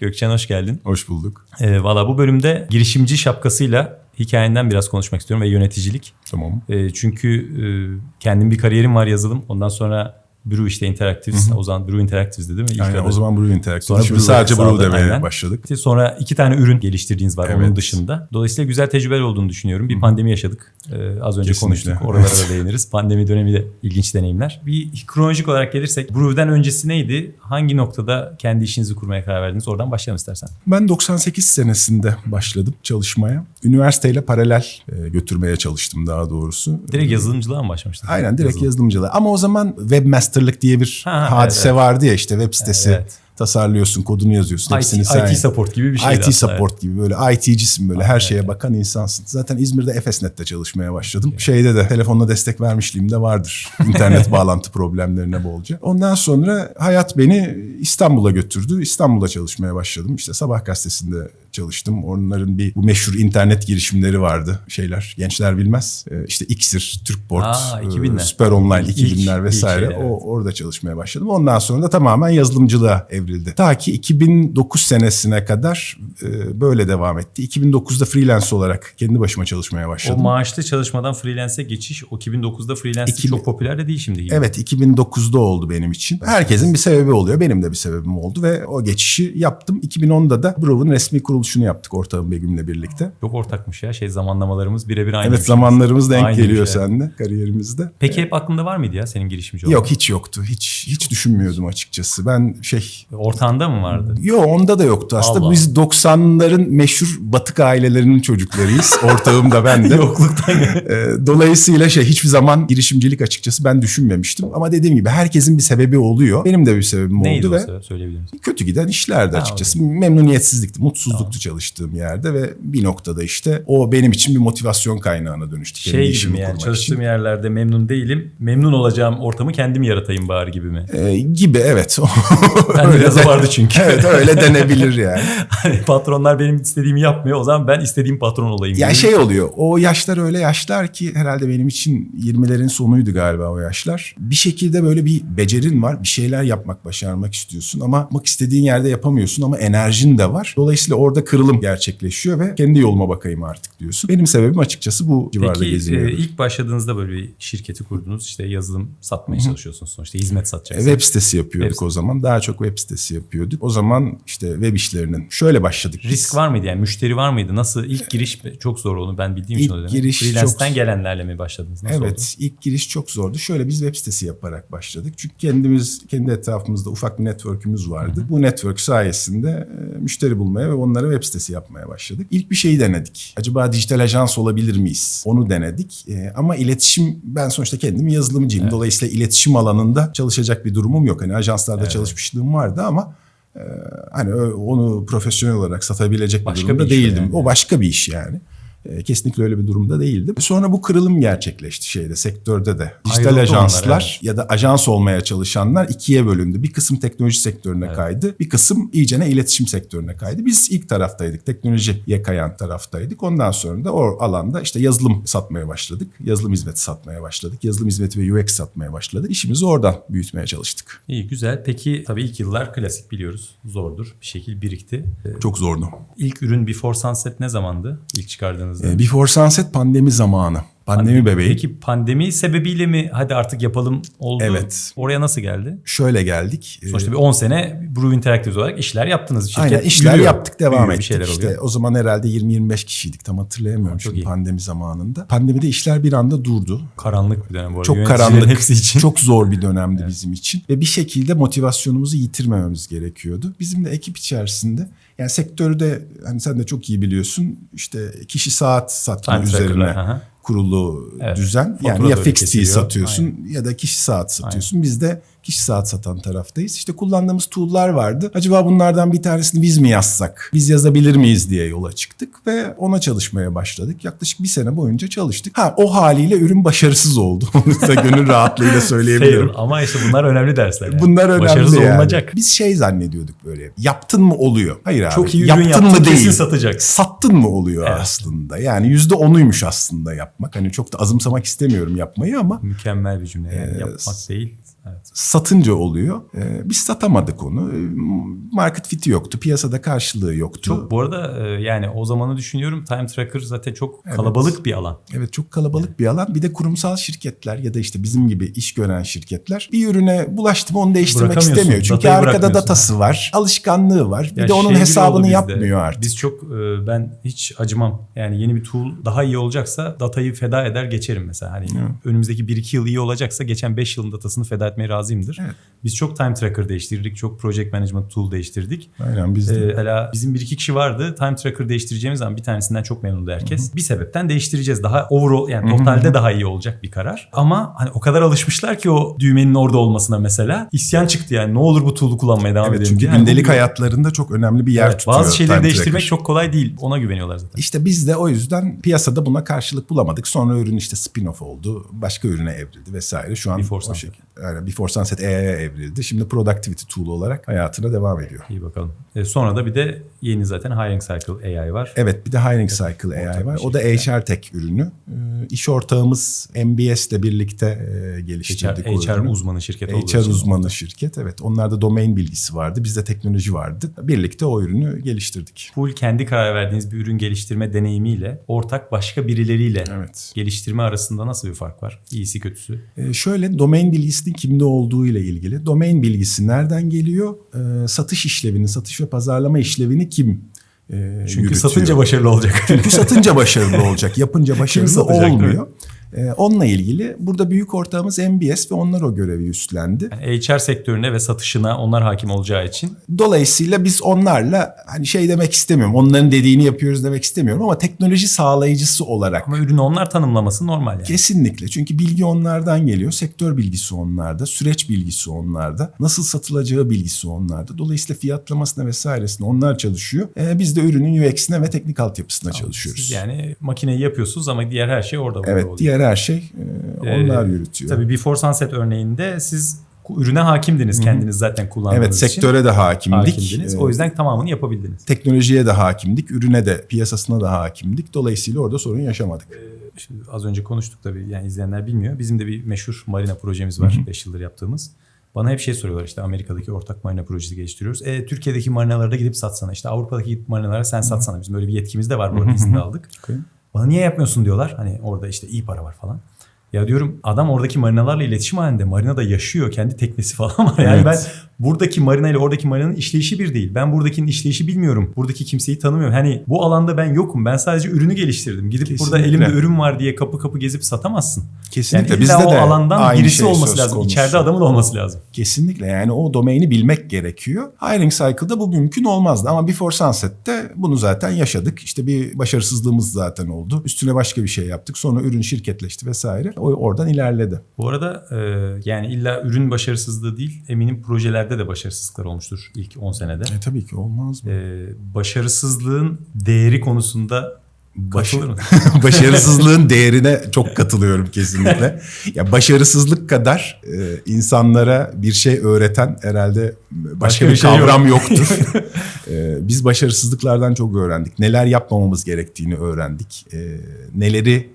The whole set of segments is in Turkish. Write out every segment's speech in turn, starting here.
Gökçen hoş geldin. Hoş bulduk. Ee, Valla bu bölümde girişimci şapkasıyla hikayenden biraz konuşmak istiyorum ve yöneticilik. Tamam. Ee, çünkü e, kendim bir kariyerim var yazılım. Ondan sonra Brew işte Interactives. O zaman Brew Interactives'di değil mi? İlk Aynen, adı. o zaman Brew Interactive. Sonra Şimdi Brew'e sadece Brew demeye aynen. başladık. Sonra iki tane ürün geliştirdiğiniz var onun Evet. dışında. Dolayısıyla güzel tecrübeler olduğunu düşünüyorum. Bir pandemi yaşadık. Ee, az önce Kesinlikle. konuştuk. Oralara da değiniriz. Pandemi dönemi de ilginç deneyimler. Bir kronolojik olarak gelirsek Brew'den öncesi neydi? Hangi noktada kendi işinizi kurmaya karar verdiniz? Oradan başlayalım istersen. Ben 98 senesinde başladım çalışmaya. Üniversiteyle paralel e, götürmeye çalıştım daha doğrusu. Direkt yazılımcılığa mı başlamıştınız? Aynen direkt Yazılım. yazılımcılığı. Ama o zaman webmasterlık diye bir Ha, ha, hadise evet, vardı ya işte web sitesi Evet. tasarlıyorsun, kodunu yazıyorsun. IT, hepsini sen. IT support gibi bir şeydi IT aslında. support gibi böyle IT'cisin böyle her şeye bakan insansın. Zaten İzmir'de Efesnet'te çalışmaya başladım. Şeyde de telefonla destek vermişliğim de vardır. İnternet bağlantı problemlerine bolca. Ondan sonra hayat beni İstanbul'a götürdü. İstanbul'da çalışmaya başladım. İşte Sabah gazetesinde çalıştım. Onların bir bu meşhur internet girişimleri vardı. Şeyler gençler bilmez. Ee, işte Xir, Türkport, Aa, e, 2000'ler. Süper Online İlk- 2000'ler ilk vesaire. şeyler, o evet. orada çalışmaya başladım. Ondan sonra da tamamen yazılımcılığa evrildi. Ta ki 2009 senesine kadar e, böyle devam etti. 2009'da freelance olarak kendi başıma çalışmaya O başladım. maaşlı çalışmadan freelance'e geçiş o 2009'da freelance İki- çok popüler de değil şimdi. gibi. Evet 2009'da oldu benim için. Herkesin bir sebebi oluyor. Benim de bir sebebim oldu ve o geçişi yaptım. 2010'da da Brew'un resmi kuruluşunu yaptık ortağım Begüm'le birlikte. Çok ortakmış ya şey zamanlamalarımız birebir aynı. Evet zamanlarımız denk Aynıymış, geliyor evet. seninle kariyerimizde. Peki hep aklında var mıydı ya senin girişimci olman? Yok hiç yoktu. Hiç hiç düşünmüyordum açıkçası. Ben şey Ortağında mı vardı? Yo onda da yoktu aslında. Allah. Biz 90'ların meşhur batık ailelerinin çocuklarıyız. Ortağım da ben de. Yokluktan Ee, Dolayısıyla şey hiçbir zaman girişimcilik açıkçası ben düşünmemiştim. Ama dediğim gibi herkesin bir sebebi oluyor. Benim de bir sebebim Neydi oldu o ve sebep söyleyebilir misin? kötü giden işlerdi Ha, açıkçası. Memnuniyetsizlikti, mutsuzluktu çalıştığım yerde ve bir noktada işte o benim için bir motivasyon kaynağına dönüştü. kendi Şey gibi mi yani çalıştığım için. yerlerde memnun değilim. Memnun olacağım ortamı kendim yaratayım bari gibi mi? Ee, gibi evet. Ben Öyle biraz de- vardı çünkü. evet öyle denebilir yani. Hani patronlar benim istediğimi yapmıyor. O zaman ben istediğim patron olayım. Ya gibi. şey oluyor. O yaşlar öyle yaşlar ki herhalde benim için 20'lerin sonuydu galiba o yaşlar. Bir şekilde böyle bir becerin var. Bir şeyler yapmak, başarmak istiyorsun ama yapmak istediğin yerde yapamıyorsun ama enerjin de var. Dolayısıyla orada kırılım gerçekleşiyor ve kendi yoluma bakayım artık diyorsun. Benim sebebim açıkçası bu civarda Peki e, ilk başladığınızda böyle bir şirketi kurdunuz. İşte yazılım satmaya çalışıyorsunuz sonuçta. Hizmet satacaksınız. Web sitesi yapıyorduk Web o zaman. Daha çok web sitesi yapıyorduk. O zaman işte web işlerinin şöyle başladık. biz. Risk var mıydı yani? Müşteri var mıydı? Nasıl? ilk giriş çok zor onu ben bildiğim için İlk o dönem. giriş Freelance'den çok- gelenlerle mi başladınız? Nasıl evet oldu? ilk giriş çok zordu. Şöyle biz web sitesi yaparak başladık. Çünkü kendimiz kendi etrafımızda ufak bir network'ümüz vardı. Bu network sayesinde e, müşteri bulmaya ve onlara web sitesi yapmaya başladık. İlk bir şeyi denedik. Acaba dijital ajans olabilir miyiz? Onu denedik. E, ama iletişim ben sonuçta kendim yazılımcıyım. Dolayısıyla iletişim alanında çalışacak bir durumum yok. Hani ajanslarda çalışmışlığım vardı ama e, hani onu profesyonel olarak satabilecek Başka bir durumda bir değildim. yani. O başka bir iş yani. E, Kesinlikle öyle bir durumda değildim. Sonra bu kırılım gerçekleşti şeyde, sektörde de. Dijital Ayrıldı ajanslar onlar, ya da ajans olmaya çalışanlar ikiye bölündü. Bir kısım teknoloji sektörüne kaydı. Bir kısım iyicene iletişim sektörüne kaydı. Biz ilk taraftaydık. Teknolojiye kayan taraftaydık. Ondan sonra da o alanda işte yazılım satmaya başladık. Yazılım hizmeti satmaya başladık. Yazılım hizmeti ve UX satmaya başladık. İşimizi oradan büyütmeye çalıştık. İyi güzel. Peki tabii ilk yıllar klasik biliyoruz. Zordur. Bir şekil birikti. Çok zordu. İlk ürün Before Sunset ne zamandı? İlk çıkardığınızda? E, Before Sunset pandemi zamanı. Pandemi bebeği. Peki pandemi sebebiyle mi hadi artık yapalım oldu? Evet. Oraya nasıl geldi? Şöyle geldik. Sonuçta bir 10 sene Brew Interactive olarak işler yaptınız. Şirket Aynen işler yürüyor. yaptık devam Yürüyor, ettik. Bir şeyler işte oluyor. o zaman herhalde 20-25 kişiydik tam hatırlayamıyorum Çok şimdi iyi. pandemi zamanında. Pandemide işler bir anda durdu. Karanlık bir dönem bu arada. Çok karanlık, hepsi için. çok zor bir dönemdi bizim için. Ve bir şekilde motivasyonumuzu yitirmememiz gerekiyordu. Bizim de ekip içerisinde yani sektörde hani sen de çok iyi biliyorsun işte kişi saat satma Time üzerine aha. Kurulu Evet. düzen. Fatura Yani ya fixed fee satıyorsun ya da kişi saat satıyorsun. Biz de kişi saat satan taraftayız. İşte kullandığımız tool'lar vardı. Acaba bunlardan bir tanesini biz mi yazsak? Biz yazabilir miyiz diye yola çıktık ve ona çalışmaya başladık. Yaklaşık bir sene boyunca çalıştık. Ha o haliyle ürün başarısız oldu. Onu da gönül rahatlığıyla söyleyebilirim. Fail. Ama işte bunlar önemli dersler. Yani. Bunlar önemli Başarısız yani. olunacak. Biz şey zannediyorduk böyle. Yaptın mı oluyor? Hayır abi. Çok iyi ürün yaptın yaptın, mı değil. satacak. Sattın mı oluyor Evet. aslında. Yani yüzde onuymuş aslında yapmak. Hani çok da azımsamak istemiyorum yapmayı ama Mükemmel bir cümle. Yani yapmak değil. Evet. Satınca oluyor. Ee, biz satamadık onu. Ee, Market fit'i yoktu. Piyasada karşılığı yoktu. Çok bu arada e, yani o zamanı düşünüyorum. Time Tracker zaten çok Evet. kalabalık bir alan. Evet çok kalabalık bir alan. Bir de kurumsal şirketler ya da işte bizim gibi iş gören şirketler bir ürüne bulaştı mı onu değiştirmek istemiyor. Çünkü arkada datası var, alışkanlığı var. Bir Ya de onun şey hesabını yapmıyor artık. Biz çok e, ben hiç acımam. Yani yeni bir tool daha iyi olacaksa datayı feda eder geçerim mesela. Hani önümüzdeki 1-2 yıl iyi olacaksa geçen 5 yılın datasını feda etmeye razıyımdır. Evet. Biz çok time tracker değiştirdik. Çok project management tool değiştirdik. Aynen biz de. Ee, mesela bizim bir iki kişi vardı. Time tracker değiştireceğimiz zaman bir tanesinden çok memnundu herkes. Bir sebepten değiştireceğiz. Daha overall yani totalde daha iyi olacak bir karar. Ama hani o kadar alışmışlar ki o düğmenin orada olmasına mesela. isyan çıktı yani. Ne olur bu tool'u kullanmaya devam Evet edelim çünkü. Yani gündelik bu- hayatlarında çok önemli bir yer Evet, tutuyor. bazı şeyleri değiştirmek tracker. çok kolay değil. Ona güveniyorlar zaten. İşte biz de o yüzden piyasada buna karşılık bulamadık. Sonra ürün işte spin-off oldu. Başka ürüne evrildi vesaire. Şu an Before o şekilde. Yani Before Sunset AI'ye evrildi. Şimdi productivity tool olarak hayatına devam ediyor. İyi bakalım. Ee, sonra da bir de yeni zaten Hiring Cycle AI var. Evet bir de Hiring Cycle ortak AI var. O da HR Tech ürünü. Ee, İş ortağımız MBS ile birlikte e, geliştirdik HR, o HR ürünü. uzmanı şirket olduğu HR uzmanı şirket. Evet onlarda domain bilgisi vardı. Bizde teknoloji vardı. Birlikte o ürünü geliştirdik. Full kendi karar verdiğiniz bir ürün geliştirme deneyimiyle ortak başka birileriyle Evet. geliştirme arasında nasıl bir fark var? İyisi kötüsü. Ee, şöyle domain bilgisinin kimde olduğu ile ilgili. Domain bilgisi nereden geliyor? Ee, satış işlevini, satış ve pazarlama işlevini kim e, Çünkü yürütüyor? satınca başarılı olacak. Çünkü satınca başarılı olacak. Yapınca başarılı olmuyor. Ee, onunla ilgili burada büyük ortağımız MBS ve onlar o görevi üstlendi. Yani HR sektörüne ve satışına onlar hakim olacağı için Dolayısıyla biz onlarla hani şey demek istemiyorum. Onların dediğini yapıyoruz demek istemiyorum ama teknoloji sağlayıcısı olarak ama ürünü onlar tanımlaması normal yani. Kesinlikle. Çünkü bilgi onlardan geliyor. Sektör bilgisi onlarda, süreç bilgisi onlarda, nasıl satılacağı bilgisi onlarda. Dolayısıyla fiyatlamasına vesairesine onlar çalışıyor. Ee, biz de ürünün UX'ine ve teknik altyapısına çalışıyoruz. Siz yani makineyi yapıyorsunuz ama diğer her şey orada evet, oluyor. diğer her şey e, onlar Ee, yürütüyor. Tabii Before Sunset örneğinde siz ürüne hakimdiniz kendiniz zaten kullandığınız evet, için. sektöre de hakimdik. hakimdiniz. Ee, O yüzden tamamını yapabildiniz. teknolojiye de hakimdik, ürüne de, piyasasına da hakimdik. Dolayısıyla orada sorun yaşamadık. Şimdi az önce konuştuk tabii yani izleyenler bilmiyor. Bizim de bir meşhur marina projemiz var 5 yıldır yaptığımız. Bana hep şey soruyorlar işte Amerika'daki ortak marina projesi geliştiriyoruz. E, Türkiye'deki marinalara da gidip satsana işte Avrupa'daki marinalara sen satsana. Bizim böyle bir yetkimiz de var bu arada izni de aldık. Okey. Bana niye yapmıyorsun diyorlar. Hani orada işte iyi para var falan. Ya diyorum adam oradaki marinalarla iletişim halinde. Marinada yaşıyor. Kendi teknesi falan var. Yani Evet. ben buradaki marina ile oradaki marinanın işleyişi bir değil. Ben buradakinin işleyişi bilmiyorum. Buradaki kimseyi tanımıyorum. Hani bu alanda ben yokum. Ben sadece ürünü geliştirdim. Gidip burada Kesinlikle. elimde ürün var diye kapı kapı gezip satamazsın. Kesinlikle. Yani Bizde o de alandan aynı birisi şey olması lazım. konusu. İçeride adamın olması lazım. Kesinlikle yani o domaini bilmek gerekiyor. Hiring Cycle'da bu mümkün olmazdı ama Before Sunset'te bunu zaten yaşadık. İşte bir başarısızlığımız zaten oldu. Üstüne başka bir şey yaptık. Sonra ürün şirketleşti vesaire. O oradan ilerledi. Bu arada e, yani illa ürün başarısızlığı değil eminim projelerde de başarısızlıklar olmuştur ilk 10 senede. E tabii ki olmaz mı? E, başarısızlığın değeri konusunda katılır mı? Başarısızlığın değerine çok katılıyorum kesinlikle. Ya başarısızlık kadar e, insanlara bir şey öğreten herhalde başka, Başka bir, bir şey yok. kavram yoktur. E, biz başarısızlıklardan çok öğrendik. Neler yapmamamız gerektiğini öğrendik. E, neleri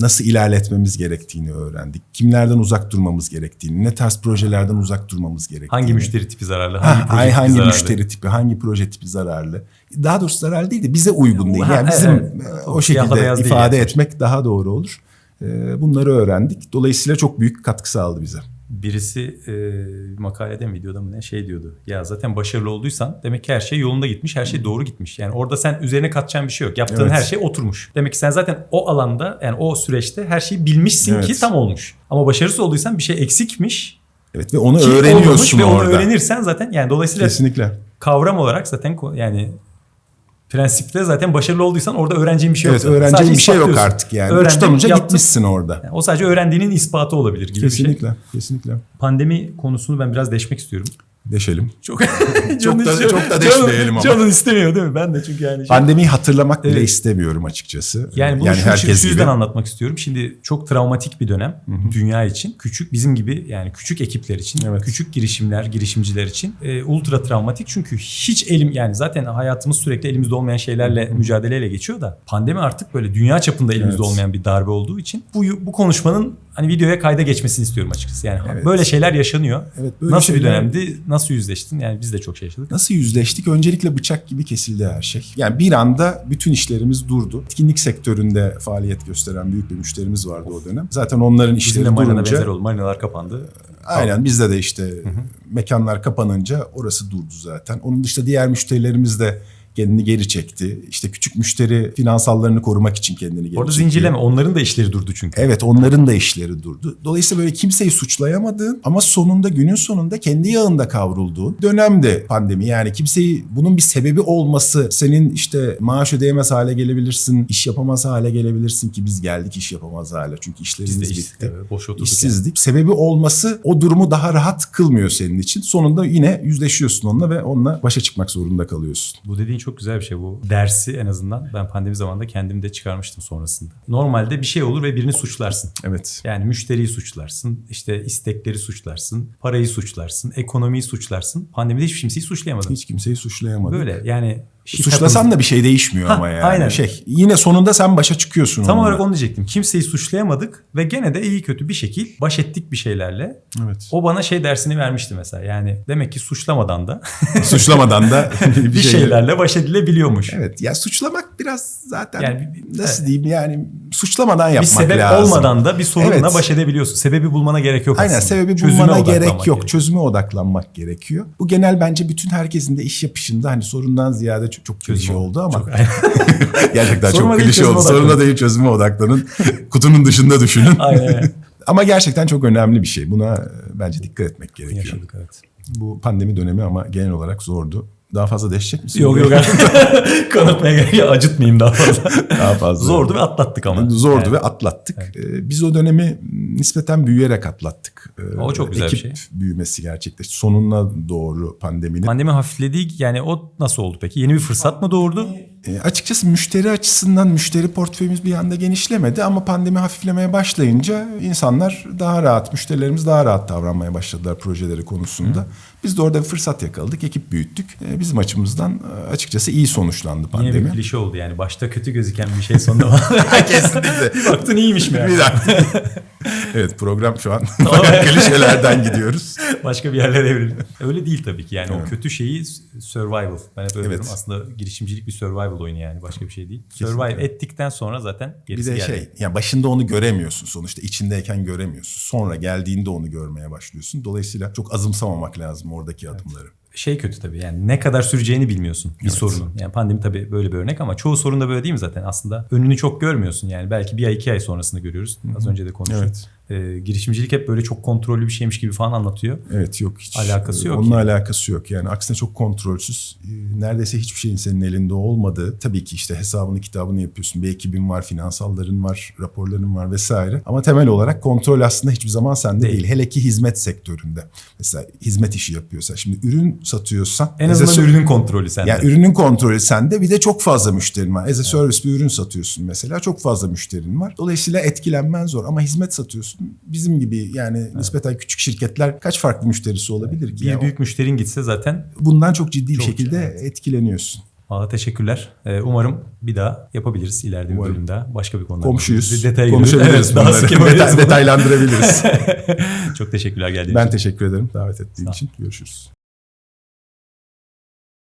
nasıl ilerletmemiz gerektiğini öğrendik. Kimlerden uzak durmamız gerektiğini, ne tarz projelerden uzak durmamız gerektiğini. hangi müşteri tipi zararlı? Ha, Hangi proje hangi, tipi hangi zararlı? müşteri tipi, hangi proje tipi zararlı? Daha doğrusu zararlı değil de bize uygun değil. Ha, Yani bizim evet. e, o şekilde değil ifade etmek daha doğru olur. E, Bunları öğrendik. Dolayısıyla çok büyük katkı sağladı bize. Birisi e, makalede mi videoda mı ne şey diyordu. Ya zaten başarılı olduysan demek ki her şey yolunda gitmiş, her şey doğru gitmiş. Yani orada sen üzerine katacağın bir şey yok. Yaptığın Evet. her şey oturmuş. Demek ki sen zaten o alanda yani o süreçte her şeyi bilmişsin Evet. ki tam olmuş. Ama başarısız olduysan bir şey eksikmiş. Evet ve onu Ki olmamış öğreniyorsun ve onu orada. öğrenirsen zaten yani dolayısıyla Kesinlikle. kavram olarak zaten yani prensipte zaten başarılı olduysan orada öğreneceğin bir şey yok. Evet öğreneceğin bir şey yok artık yani. Öğrendin, Uçtan uca gitmişsin orada. Yani o sadece öğrendiğinin ispatı olabilir gibi bir şey. Kesinlikle. Kesinlikle. Pandemi konusunu ben biraz deşmek istiyorum. Deşelim. Çok Çok da- çok da deşmeyelim ama. Canın istemiyor değil mi? Ben de çünkü yani. şey- Pandemiyi hatırlamak bile Evet. istemiyorum açıkçası. Yani bunu yani şu, herkes şu yüzden gibi. anlatmak istiyorum. Şimdi çok travmatik bir dönem dünya için. Küçük bizim gibi yani küçük ekipler için, Evet. küçük girişimler, girişimciler için e, ultra travmatik. Çünkü hiç elim yani zaten hayatımız sürekli elimizde olmayan şeylerle mücadeleyle geçiyor da pandemi artık böyle dünya çapında elimizde Evet. olmayan bir darbe olduğu için bu bu konuşmanın hani videoya kayda geçmesini istiyorum açıkçası. Yani Evet. böyle şeyler yaşanıyor. Evet, böyle Nasıl bir şeyler- dönemdi? Nasıl yüzleştin? Yani biz de çok şey yaşadık. Nasıl yüzleştik? Öncelikle bıçak gibi kesildi her şey. Yani bir anda bütün işlerimiz durdu. Etkinlik sektöründe faaliyet gösteren büyük bir müşterimiz vardı o dönem. Zaten onların Bizim işleri de marinada benzer durunca... oldu. Marinalar kapandı. Aynen bizde de işte mekanlar kapanınca orası durdu zaten. Onun dışında diğer müşterilerimiz de kendini geri çekti. İşte küçük müşteri finansallarını korumak için kendini geri Orada çekiyor. zincirleme. Onların da işleri durdu çünkü. Evet onların da işleri durdu. Dolayısıyla böyle kimseyi suçlayamadığın ama sonunda günün sonunda kendi yağında kavrulduğun dönemde pandemi. Yani kimseyi bunun bir sebebi olması senin işte maaş ödeyemez hale gelebilirsin, iş yapamaz hale gelebilirsin ki biz geldik iş yapamaz hale. Çünkü Biz işlerimiz de bitti. evet, boş oturduk. yani. İşsizlik. Sebebi olması o durumu daha rahat kılmıyor senin için. Sonunda yine yüzleşiyorsun onunla ve onunla başa çıkmak zorunda kalıyorsun. Bu dediğin çok güzel bir şey bu. Dersi en azından ben pandemi zamanında kendim de çıkarmıştım sonrasında. Normalde bir şey olur ve birini suçlarsın. Evet. Yani müşteriyi suçlarsın, işte istekleri suçlarsın, parayı suçlarsın, ekonomiyi suçlarsın. Pandemide hiçbir kimseyi suçlayamadın. Hiç kimseyi suçlayamadık. Böyle yani shit Suçlasan happens. da bir şey değişmiyor Ha, ama yani. aynen. Şey, yine sonunda sen başa çıkıyorsun Tam onunla. olarak onu diyecektim. Kimseyi suçlayamadık ve gene de iyi kötü bir şekil baş ettik bir şeylerle. Evet. O bana şey dersini vermişti mesela. Yani demek ki suçlamadan da Suçlamadan da bir, bir şeyle- şeylerle baş edilebiliyormuş. Evet ya suçlamak biraz zaten Yani nasıl evet. diyeyim yani suçlamadan yapmak bir sebep lazım. olmadan da bir sorunla Evet. baş edebiliyorsun. Sebebi bulmana gerek yok Aynen aslında. sebebi Çözüme bulmana gerek yok. gerekiyor. Çözüme odaklanmak gerekiyor. Bu genel bence bütün herkesin de iş yapışında hani sorundan ziyade çok, çok klişe oldu ama Çok- aynen. gerçekten Soruna çok klişe oldu. Soruna değil çözüme odaklanın. Kutunun dışında düşünün. Aynen. ama gerçekten çok önemli bir şey. Buna e, bence dikkat etmek gerekiyor. Yaşadık evet. Bu pandemi dönemi ama genel olarak zordu. Daha fazla deşecek misin? Yok yok. Kanıtmaya gerek yok. Acıtmayayım daha fazla. Daha fazla. Zordu ve atlattık ama. Zordu Yani ve atlattık. Ee, Biz o dönemi nispeten büyüyerek atlattık. Ee, O çok güzel bir Ekip şey. büyümesi gerçekleşti. Sonuna doğru pandeminin. Pandemi hafifledi. Yani o nasıl oldu peki? Yeni bir fırsat mı doğurdu? Ee, açıkçası müşteri açısından müşteri portföyümüz bir anda genişlemedi ama pandemi hafiflemeye başlayınca insanlar daha rahat, müşterilerimiz daha rahat davranmaya başladılar projeleri konusunda. Biz de orada bir fırsat yakaladık, ekip büyüttük. Ee, bizim açımızdan e, açıkçası iyi sonuçlandı Yine bir pandemi. klişe oldu yani. Başta kötü gözüken bir şey sonunda Kesinlikle. bir baktın iyiymiş mi yani? Bir evet program şu an klişelerden gidiyoruz. Başka bir yerlere evrildi. Öyle değil tabii ki yani Evet. o kötü şeyi survival. Ben hep öyle Evet. diyorum. Aslında girişimcilik bir survival oyunu yani başka bir şey değil. Survive ettikten sonra zaten Bir gerisi de geldi. şey ya başında onu göremiyorsun sonuçta içindeyken göremiyorsun. Sonra geldiğinde onu görmeye başlıyorsun. Dolayısıyla çok azımsamamak lazım oradaki adımları. Şey kötü tabii yani ne kadar süreceğini bilmiyorsun bir Evet. sorunun. Yani pandemi tabii böyle bir örnek ama çoğu sorun da böyle değil mi zaten? Aslında önünü çok görmüyorsun yani. Belki bir ay iki ay sonrasını görüyoruz. Az önce de konuştuk. Evet. Ee, girişimcilik hep böyle çok kontrollü bir şeymiş gibi falan anlatıyor. Evet yok hiç. Alakası yok Onunla yani. alakası yok yani aksine çok kontrolsüz. Ee, Neredeyse hiçbir şeyin senin elinde olmadığı. Tabii ki işte hesabını kitabını yapıyorsun. Bir ekibin var, finansalların var, raporların var vesaire. Ama temel olarak kontrol aslında hiçbir zaman sende Değil. değil. Hele ki hizmet sektöründe. Mesela hizmet işi yapıyorsan. Şimdi ürün satıyorsan. En azından ser- ürünün kontrolü sende. Yani ürünün kontrolü sende bir de çok fazla müşterin var. As a service bir ürün satıyorsun mesela çok fazla müşterin var. Dolayısıyla etkilenmen zor ama hizmet satıyorsun. Bizim gibi yani nispeten küçük şirketler kaç farklı müşterisi olabilir ki? bir Yani büyük müşterin gitse zaten bundan çok ciddi bir Çok, şekilde evet. etkileniyorsun. Valla teşekkürler. Ee, umarım bir daha yapabiliriz ileride bir Umarım. bölüm daha. Başka bir konuda. Komşuyuz. Gireriz. Konuşabiliriz Evet, daha sık Detay- detaylandırabiliriz. Çok teşekkürler geldiğiniz ben için. teşekkür ederim davet ettiğin için. Görüşürüz.